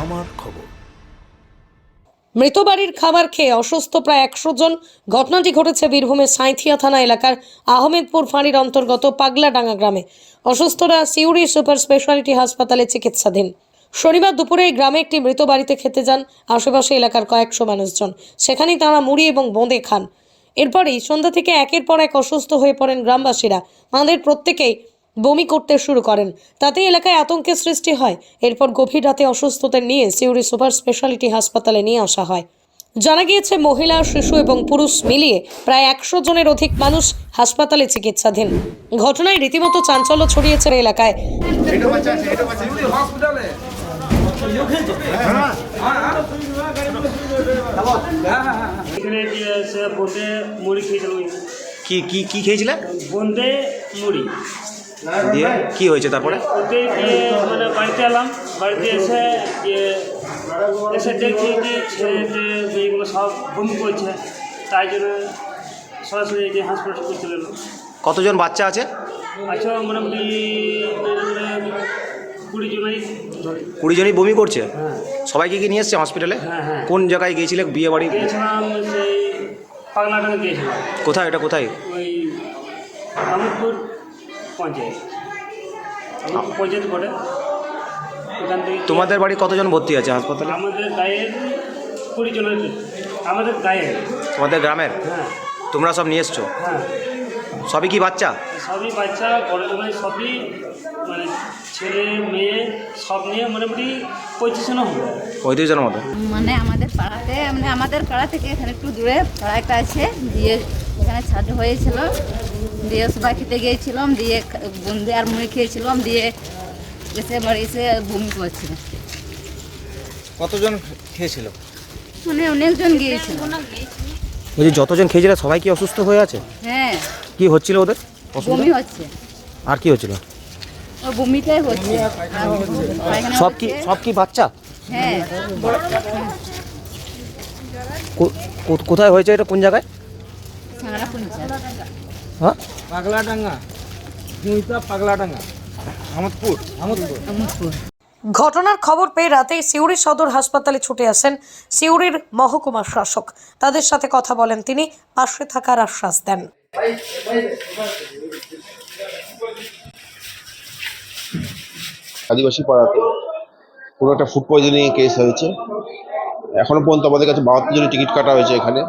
আমার খবর। মৃত বাড়ির খাবার খেয়ে অসুস্থ প্রায় একশো জন। ঘটনাটি ঘটেছে বীরভূমের সাঁইথিয়া থানা এলাকার আহমেদপুর ফাঁড়ির অন্তর্গত পাগলাডাঙ্গা গ্রামে। অসুস্থরা সিউড়ি সুপার স্পেশালিটি হাসপাতালে চিকিৎসাধীন। শনিবার দুপুরে গ্রামে একটি মৃত বাড়িতে খেতে যান আশেপাশে এলাকার কয়েকশো মানুষজন। সেখানেই তাঁরা মুড়ি এবং বোঁদে খান। এরপরেই সন্ধ্যা থেকে একের পর এক অসুস্থ হয়ে পড়েন গ্রামবাসীরা। তাঁদের প্রত্যেকেই বমি করতে শুরু করেন। তাতে এলাকায় আতঙ্কের সৃষ্টি হয়। এরপর গভীর রাতে অসুস্থদের নিয়ে সিউড়ি সুপার স্পেশালিটি হাসপাতালে নিয়ে আসা হয়। জানা গিয়েছে মহিলা শিশু এবং পুরুষ মিলিয়ে প্রায় একশো জনের অধিক মানুষ হাসপাতালে চিকিৎসাধীন। ঘটনায় রীতিমতো চাঞ্চল্য ছড়িয়েছে এলাকায়। কি কি কি খেয়েছিলে? বোঁদে মুড়ি। দিয়ে কি হয়েছে তারপরে? মানে বাড়িতে এলাম। বাড়িতে এসে এসে দেখছি যে ছেলেতে মেয়েগুলো সব বমি করছে। তাই জন্য সরাসরি যে হাসপাতালে চলে এলো কতজন বাচ্চা আছে? আচ্ছা মোটামুটি কুড়ি জনাই। কুড়ি জনই বমি করছে? হ্যাঁ। সবাইকে কি নিয়ে এসছে হসপিটালে হ্যাঁ হ্যাঁ। কোন জায়গায় গিয়েছিলে? বিয়ে বাড়ি গিয়েছিলাম সেই পাগলাটাকে গিয়েছিলাম। কোথায়? এটা কোথায়? ওই আমুদপুর পঞ্চায়েত। পঞ্চায়েত পড়ে ওখান থেকে তোমাদের বাড়ি কতজন ভর্তি আছে হাসপাতালে? আমাদের গায়ের কুড়ি জনের আমাদের গায়ের। তোমাদের গ্রামের? হ্যাঁ। তোমরা সব নিয়ে এসছো? হ্যাঁ। সবই কি বাচ্চা? সবই বাচ্চা বড় জনের সবই মানে ছেলে মেয়ে সব নিয়ে মোটামুটি পঁয়ত্রিশ জন হবে। পঁয়ত্রিশ জনের মতো? মানে আমাদের পাড়াতে মানে আমাদের পাড়া থেকে এখানে একটু দূরে পাড়া একটা আছে দিয়ে এখানে ছাদ হয়েছিল। দিয়ে সবাই খেতে গিয়েছিলাম দিয়ে বুন্দে আর মুড়ি খেয়েছিলাম দিয়ে এসে বাড়ি এসে বমি করছিল কতজন খেয়েছিল? মানে অনেকজন গিয়েছিল। বলছি যতজন খেয়েছিলে সবাই কি অসুস্থ হয়ে আছে? হ্যাঁ। কি হচ্ছিল ওদের? বমি হচ্ছে। আর কি হচ্ছিল? বমিটাই হচ্ছে। সব কি সব কি বাচ্চা? হ্যাঁ। কোথায় হয়েছে এটা? কোন জায়গায়? পাগলাডাঙ্গা। জুঁইতা পাগলাডাঙ্গা। আহমদপুর আহমদপুর ঘটনার খবর পেয়ে রাতে সিউড়ি সদর হাসপাতালে ছুটে আসেন সিউড়ির মহকুমা শাসক। তাদের সাথে কথা বলেন তিনি পাশে থাকার আশ্বাস দেন। আদিবাসী পাড়াতে কোনো একটা ফুড পয়জনিং কেস হয়েছে। এখনও পর্যন্ত আমাদের কাছে বাহাত্তর জনের টিকিট কাটা হয়েছে এখানে।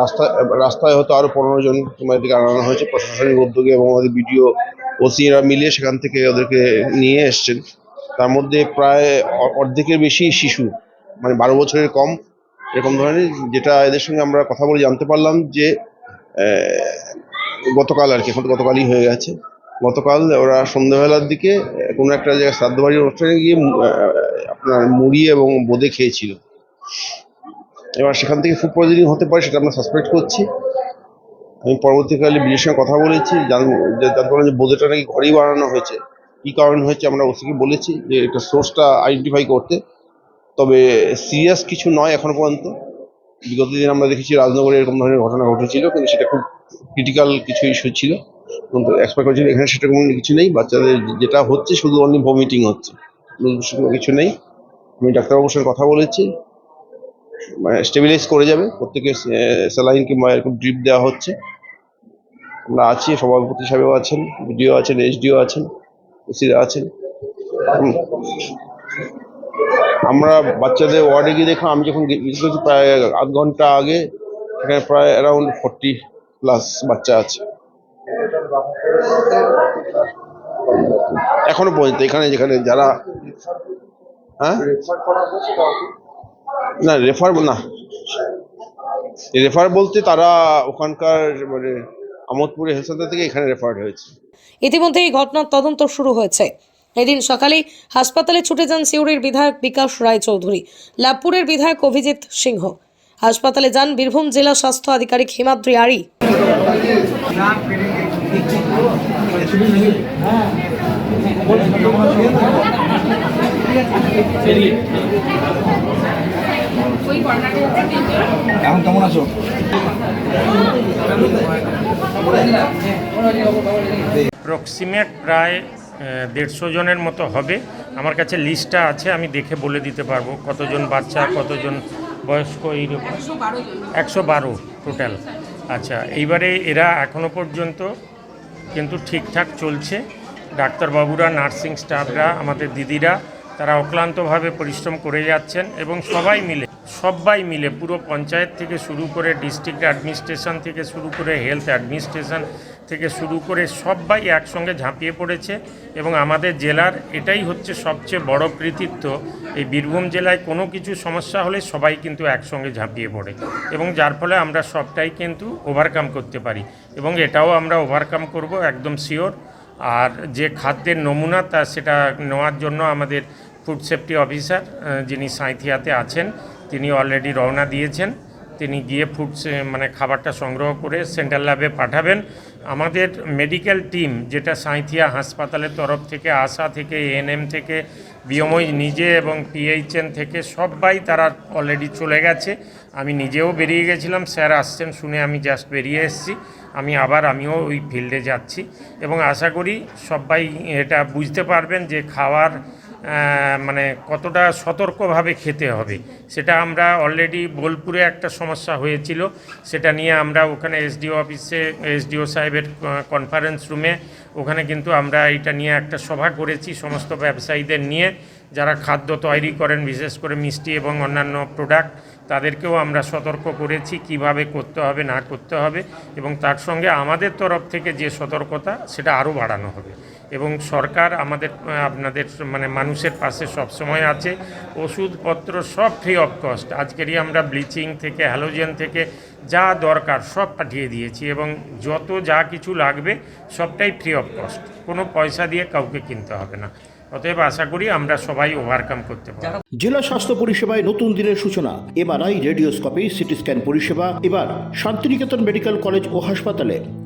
রাস্তায় রাস্তায় হয়তো আরও পনেরো জন তোমার দিকে আনানো হয়েছে। প্রশাসনিক উদ্যোগে এবং আমাদের বিডিও, ওসিরা মিলিয়ে সেখান থেকে ওদেরকে নিয়ে এসছেন। তার মধ্যে প্রায় অর্ধেকের বেশি শিশু মানে বারো বছরের কম, এরকম ধরনের, যেটা এদের সঙ্গে আমরা কথা বলে জানতে পারলাম যে গতকাল আর কি, এখন গতকালই হয়ে গেছে। গতকাল ওরা সন্ধ্যাবেলার দিকে কোনো একটা জায়গায় শ্রাদ্ধ বাড়ির অনুষ্ঠানে গিয়ে আপনার মুড়ি এবং বোঁদে খেয়েছিল। এবার সেখান থেকে ফুড পয়জনিং হতে পারে সেটা আমরা সাসপেক্ট করছি। আমি পরবর্তীকালে বিয়ের সঙ্গে কথা বলেছি জানতে পারলাম যে বোঁদেটা নাকি ঘরেই বানানো হয়েছে। কী কারণ হয়েছে আমরা ওসিকে বলেছি যে এটা সোর্সটা আইডেন্টিফাই করতে। তবে সিরিয়াস কিছু নয় এখনও পর্যন্ত। বিগত দিন আমরা দেখেছি রাজনগরে এরকম ধরনের ঘটনা ঘটেছিল, কিন্তু সেটা খুব ক্রিটিক্যাল কিছু ইস্যু ছিল। কিন্তু এক্সপেক্ট করেছিল, এখানে সেটা কোনো কিছু নেই, বাচ্চাদের যেটা হচ্ছে শুধু অনলি ভমিটিং হচ্ছে। কিছু নেই। আমি ডাক্তারবাবুর সঙ্গে কথা বলেছি। স্টেবিলাইজ করে যাবে। প্রত্যেকের স্যালাইন কিংবা এরকম ড্রিপ দেওয়া হচ্ছে। আমরা আছি, সভাপতি সাহেবও আছেন, বিডিও আছেন এইচডিও আছেন, ওসিরা আছেন। আমরা বাচ্চাদের ওয়ার্ডে গিয়ে দেখলাম, আমি যখন প্রায় আধ ঘণ্টা আগে এখানে প্রায় অ্যারাউন্ড ফোরটি প্লাস বাচ্চা আছে। এখনও পর্যন্ত এখানে, যেখানে যারা হ্যাঁ? না রেফার না। রেফার বলতে তারা ওখানকার মানে আমোদপুরে হেলথ সেন্টার থেকে এখানে রেফার হয়েছে। ইতিমধ্যে এই ঘটনার তদন্ত শুরু হয়েছে। এদিন সকালেই হাসপাতালে ছুটে যান সিউড়ির বিধায়ক বিকাশ রায়চৌধুরী লাভপুরের বিধায়ক অভিজিৎ সিংহ। হাসপাতালে যান বীরভূম জেলা স্বাস্থ্য আধিকারিক হিমাদ্রি আড়ি এখন কেমন আছো? প্রক্সিমেট প্রায় দেড়শো জনের মতো হবে। আমার কাছে লিস্টটা আছে, আমি দেখে বলে দিতে পারব কতজন বাচ্চা, কতজন বয়স্ক, এইরকম। একশো বারো টোটাল আচ্ছা এইবারে এরা এখনও পর্যন্ত কিন্তু ঠিকঠাক চলছে। ডাক্তারবাবুরা, নার্সিং স্টাফরা, আমাদের দিদিরা তারা অক্লান্তভাবে পরিশ্রম করে যাচ্ছেন এবং সবাই মিলে সবাই মিলে পুরো পঞ্চায়েত থেকে শুরু করে ডিস্ট্রিক্ট অ্যাডমিনিস্ট্রেশন থেকে শুরু করে হেলথ অ্যাডমিনিস্ট্রেশন থেকে শুরু করে সবাই একসঙ্গে ঝাঁপিয়ে পড়েছে এবং আমাদের জেলার এটাই হচ্ছে সবচেয়ে বড় কৃতিত্ব। এই বীরভূম জেলায় কোনো কিছু সমস্যা হলে সবাই কিন্তু একসঙ্গে ঝাঁপিয়ে পড়ে এবং যার ফলে আমরা সবটাই কিন্তু ওভারকাম করতে পারি এবং এটাও আমরা ওভারকাম করব, একদম শিওর আর যে খাদ্যের নমুনা তা সেটা নেওয়ার জন্য আমাদের ফুড সেফটি অফিসার যিনি সাঁইথিয়াতে আছেন, তিনি অলরেডি রওনা দিয়েছেন। তিনি গিয়ে ফুড মানে খাবারটা সংগ্রহ করে সেন্ট্রাল ল্যাবে পাঠাবেন। আমাদের মেডিকেল টিম, যেটা সাঁইথিয়া হাসপাতালের তরফ থেকে, আশা থেকে এএনএম থেকে, বিয়মই নিজে এবং পিএইচএন থেকে, সবাই তারা অলরেডি চলে গেছে। আমি নিজেও বেরিয়ে গেছিলাম। স্যার আসছেন শুনে আমি জাস্ট বেরিয়ে এসেছি। আমি আবার আমিও ওই ফিল্ডে যাচ্ছি। এবং আশা করি সবাই এটা বুঝতে পারবেন যে খাওয়ার মানে কতটা সতর্কভাবে খেতে হবে, সেটা আমরা অলরেডি বোলপুরে একটা সমস্যা হয়েছিল। সেটা নিয়ে আমরা ওখানে এসডিও অফিসে এসডিও সাহেবের কনফারেন্স রুমে ওখানে কিন্তু আমরা এটা নিয়ে একটা সভা করেছি সমস্ত ব্যবসায়ীদের নিয়ে। যারা খাদ্য তৈরি করেন, বিশেষ করে মিষ্টি এবং অন্যান্য প্রোডাক্ট তাদেরকেও আমরা সতর্ক করেছি কীভাবে করতে হবে, না করতে হবে। এবং তার সঙ্গে আমাদের তরফ থেকে যে সতর্কতা, সেটা আরও বাড়ানো হবে। এবং সরকার আমাদের, আপনাদের মানে মানুষের পাশে সবসময় আছে। ওষুধপত্র সব ফ্রি অফ কস্ট আজকেরই আমরা ব্লিচিং থেকে হ্যালোজেন থেকে যা দরকার সব পাঠিয়ে দিয়েছি এবং যত যা কিছু লাগবে সবটাই ফ্রি অফ কস্ট কোনো পয়সা দিয়ে কাউকে কিনতে হবে না। অতএব আশা করি আমরা সবাই ওভারকাম করতে পারব। জেলা স্বাস্থ্য পরিষেবায় নতুন দিনের সূচনা। এমআরআই, রেডিওস্কোপি সিটি স্ক্যান পরিষেবা। এবার শান্তিনিকেতন মেডিকেল কলেজ ও হাসপাতালে।